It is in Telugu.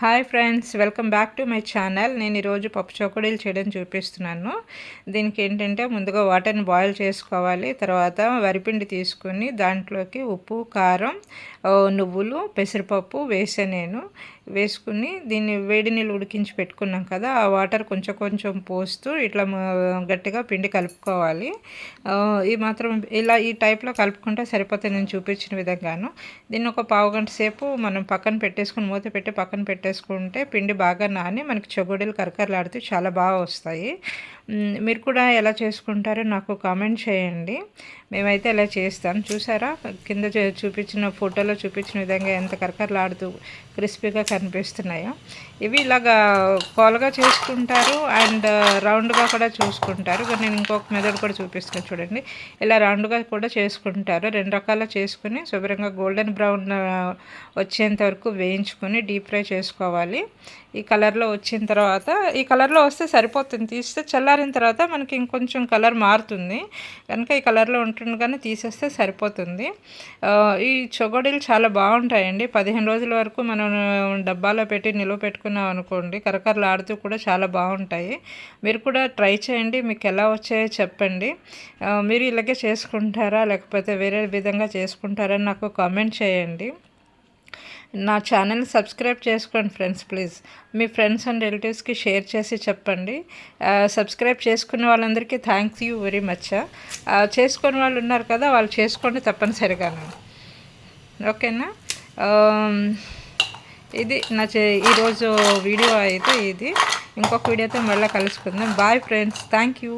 Hi friends welcome back to my channel. నేను ఈరోజు పప్పు చోకడీలు చేయడం చూపిస్తున్నాను. దీనికి ఏంటంటే ముందుగా వాటర్ని బాయిల్ చేసుకోవాలి. తర్వాత వరిపిండి తీసుకుని దాంట్లోకి ఉప్పు కారం నువ్వులు పెసరపప్పు వేసా నేను. వేసుకుని దీన్ని వేడి నీళ్ళు ఉడికించి పెట్టుకున్నాం కదా ఆ వాటర్ కొంచెం కొంచెం పోస్తూ ఇట్లా గట్టిగా పిండి కలుపుకోవాలి. ఈ మాత్రం ఇలా ఈ టైప్లో కలుపుకుంటే సరిపోతుంది నేను చూపించిన విధంగాను. దీన్ని ఒక పావు గంట సేపు మనం పక్కన పెట్టేసుకుని మూత పెట్టి పక్కన పెట్టేసుకుంటే పిండి బాగా నాని మనకి చెగుడీలు కరకరలాడుతూ చాలా బాగా వస్తాయి. మీరు కూడా ఎలా చేసుకుంటారో నాకు కామెంట్ చేయండి. మేమైతే ఇలా చేస్తాం చూసారా? కింద చూపించిన ఫోటోలో చూపించిన విధంగా ఎంత కరకరలాడుతూ క్రిస్పీగా కనిపిస్తున్నాయో. ఇవి ఇలాగా కోలగా చేసుకుంటారు అండ్ రౌండ్గా కూడా చూసుకుంటారు. నేను ఇంకొక మెథడ్ కూడా చూపిస్తాను చూడండి. ఇలా రౌండ్గా కూడా చేసుకుంటారు. రెండు రకాల చేసుకుని శుభ్రంగా గోల్డెన్ బ్రౌన్ వచ్చేంత వరకు వేయించుకొని డీప్ ఫ్రై చేసుకోవాలి. ఈ కలర్లో వచ్చిన తర్వాత ఈ కలర్లో వస్తే సరిపోతుంది. తీస్తే చల్లారిన తర్వాత మనకి ఇంకొంచెం కలర్ మారుతుంది. కనుక ఈ కలర్లో ఉంటుంది కానీ తీసేస్తే సరిపోతుంది. ఈ చొగడీలు చాలా బాగుంటాయండి. పదిహేను రోజుల వరకు మనం డబ్బాలో పెట్టి నిలువ పెట్టుకున్నాం అనుకోండి కరకరలు ఆడుతూ కూడా చాలా బాగుంటాయి. మీరు కూడా ట్రై చేయండి. మీకు ఎలా వచ్చాయో చెప్పండి. మీరు ఇలాగే చేసుకుంటారా? లేకపోతే వేరే విధంగా చేసుకుంటారా? నాకు కామెంట్ చేయండి. నా ఛానల్ సబ్స్క్రైబ్ చేసుకోండి ఫ్రెండ్స్ ప్లీజ్. మీ ఫ్రెండ్స్ అండ్ రిలేటివ్స్కి షేర్ చేసి చెప్పండి. సబ్స్క్రైబ్ చేసుకున్న వాళ్ళందరికీ థ్యాంక్స్ యూ వెరీ మచ్. చేసుకున్న వాళ్ళు ఉన్నారు కదా వాళ్ళు చేసుకోండి తప్పనిసరిగాను ఓకేనా? ఇది నా ఈరోజు వీడియో అయితే ఇది. ఇంకొక వీడియోతో మళ్ళీ కలుసుకుందాం. Bye friends thank you